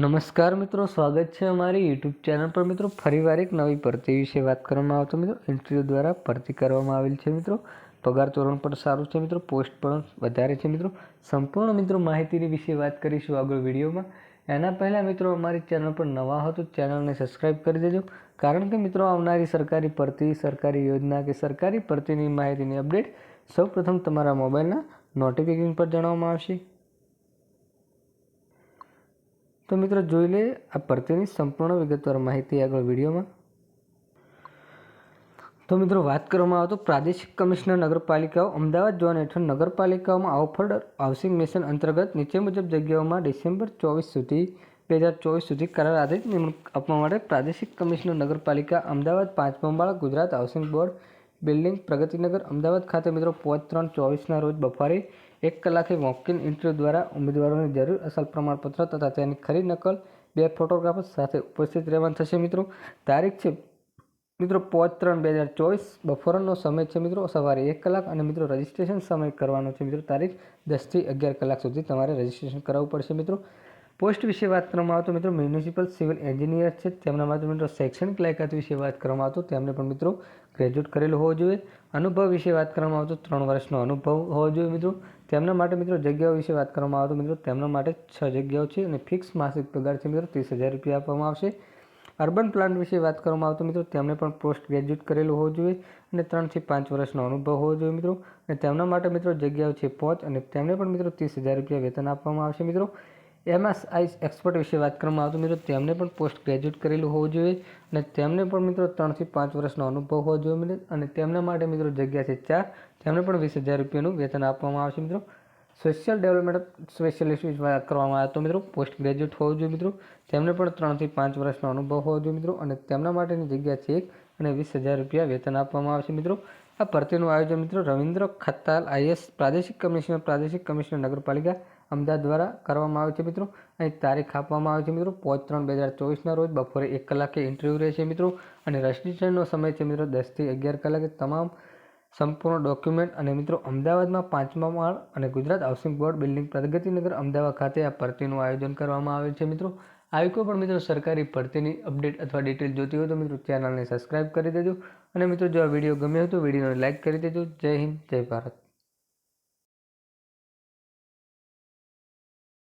નમસ્કાર મિત્રો, સ્વાગત છે અમારી યુટ્યુબ ચેનલ પર. મિત્રો, ફરીવાર એક નવી ભરતી વિશે વાત કરવામાં આવતો મિત્રો ઇન્ટરવ્યૂ દ્વારા ભરતી કરવામાં આવેલ છે. મિત્રો, પગાર ધોરણ પણ સારું છે. મિત્રો, પોસ્ટ પણ વધારે છે. મિત્રો, સંપૂર્ણ મિત્રો માહિતીની વિશે વાત કરીશું આગળ વિડીયોમાં. એના પહેલાં મિત્રો, અમારી ચેનલ પર નવા હો ચેનલને સબસ્ક્રાઈબ કરી દેજો. કારણ કે મિત્રો, આવનારી સરકારી ભરતી, સરકારી યોજના કે સરકારી ભરતીની માહિતીની અપડેટ સૌપ્રથમ તમારા મોબાઈલના નોટિફિકેશન પર જણાવવામાં આવશે. તો મિત્રો જોઈ લે, આ ભરતીની સંપૂર્ણ વિગતવાર માહિતી આગળ વિડીયોમાં. તો મિત્રો વાત કરવામાં આવે તો પ્રાદેશિક કમિશનર નગરપાલિકાઓ અમદાવાદ ઝોન હેઠળ નગરપાલિકાઓમાં ઓફર્ડ હાઉસિંગ મિશન અંતર્ગત નીચે મુજબ જગ્યાઓમાં ડિસેમ્બર ચોવીસ સુધી, બે હજાર ચોવીસ સુધી કરાર આધારિત નિમણૂક આપવા માટે પ્રાદેશિક કમિશનર નગરપાલિકા અમદાવાદ પાંચમા માળ Gujarat housing board building Pragatinagar Ahmedabad ખાતે મિત્રો પાંચ ત્રણ ચોવીસના રોજ બપોરે એક કલાકે વોકિન ઇન્ટરવ્યૂ દ્વારા ઉમેદવારોની જરૂર અસલ પ્રમાણપત્ર તથા તેની ખરી નકલ બે ફોટોગ્રાફર સાથે ઉપસ્થિત રહેવાનું થશે મિત્રો. તારીખ છે મિત્રો પાંચ ત્રણ બે હજાર ચોવીસ. બપોરનો સમય છે મિત્રો સવારે એક કલાક અને મિત્રો રજિસ્ટ્રેશન સમય કરવાનો છે મિત્રો. તારીખ દસથી અગિયાર કલાક સુધી તમારે રજિસ્ટ્રેશન કરાવવું પડશે મિત્રો. પોસ્ટ વિશે વાત કરવામાં આવતો મિત્રો મ્યુનિસિપલ સિવિલ એન્જિનિયર છે. તેમના માટે મિત્રો શૈક્ષણિક લાયકાત વિશે વાત કરવામાં આવતો તેમને પણ મિત્રો ગ્રેજ્યુએટ કરેલું હોવો જોઈએ. અનુભવ વિશે વાત કરવામાં આવતો ત્રણ વર્ષનો અનુભવ હોવો જોઈએ મિત્રો. તેમના માટે મિત્રો જગ્યાઓ વિશે વાત કરવામાં આવતો મિત્રો તેમના માટે છ જગ્યાઓ છે અને ફિક્સ માસિક પગાર છે મિત્રો ત્રીસ હજાર રૂપિયા આપવામાં આવશે. અર્બન પ્લાન્ટ વિશે વાત કરવામાં આવતો મિત્રો તેમને પણ પોસ્ટ ગ્રેજ્યુએટ કરેલું હોવું જોઈએ અને ત્રણથી પાંચ વર્ષનો અનુભવ હોવો જોઈએ મિત્રો. અને તેમના માટે મિત્રો જગ્યાઓ છે પહોંચ અને તેમને પણ મિત્રો ત્રીસ હજાર રૂપિયા વેતન આપવામાં આવશે મિત્રો. એમએસઆઈ એક્સપર્ટ વિશે વાત કરવામાં આવતો મિત્રો તેમને પણ પોસ્ટ ગ્રેજ્યુએટ કરેલું હોવું જોઈએ અને તેમને પણ મિત્રો ત્રણથી પાંચ વર્ષનો અનુભવ હોવો જોઈએ મિત્રો. અને તેમના માટે મિત્રો જગ્યા છે ચાર. તેમને પણ વીસ હજાર રૂપિયાનું વેતન આપવામાં આવશે મિત્રો. સોશિયલ ડેવલપમેન્ટ સ્પેશિયલિસ્ટ વિશે વાત કરવામાં આવે તો મિત્રો પોસ્ટ ગ્રેજ્યુએટ હોવું જોઈએ મિત્રો. તેમને પણ ત્રણથી પાંચ વર્ષનો અનુભવ હોવો જોઈએ મિત્રો. અને તેમના માટેની જગ્યા છે એક અને વીસ હજાર રૂપિયા વેતન આપવામાં આવશે મિત્રો. આ ભરતીનું આયોજન મિત્રો રવિન્દ્ર ખત્તાલ આઈએસ પ્રાદેશિક કમિશનર પ્રાદેશિક કમિશનર, નગરપાલિકા અમદાવાદ દ્વારા કરવામાં આવે છે મિત્રો. અહીં તારીખ આપવામાં આવે છે મિત્રો પાંચ ત્રણ બે હજાર ચોવીસના રોજ બપોરે એક કલાકે ઇન્ટરવ્યૂ રહેશે મિત્રો. અને રજિસ્ટ્રેશનનો સમય છે મિત્રો દસથી અગિયાર કલાકે. તમામ સંપૂર્ણ ડોક્યુમેન્ટ અને મિત્રો અમદાવાદમાં પાંચમા માળ અને Gujarat housing board building Pragatinagar Ahmedabad ખાતે આ ભરતીનું આયોજન કરવામાં આવે છે મિત્રો. આવી કોઈ પણ મિત્રો સરકારી ભરતીની અપડેટ અથવા ડિટેલ જોતી હોય તો મિત્રો ચેનલને સબસ્ક્રાઇબ કરી દેજો. અને મિત્રો જો આ વીડિયો ગમ્યો હોય તો વિડીયોને લાઇક કરી દેજો. જય હિન્દ, જય ભારત.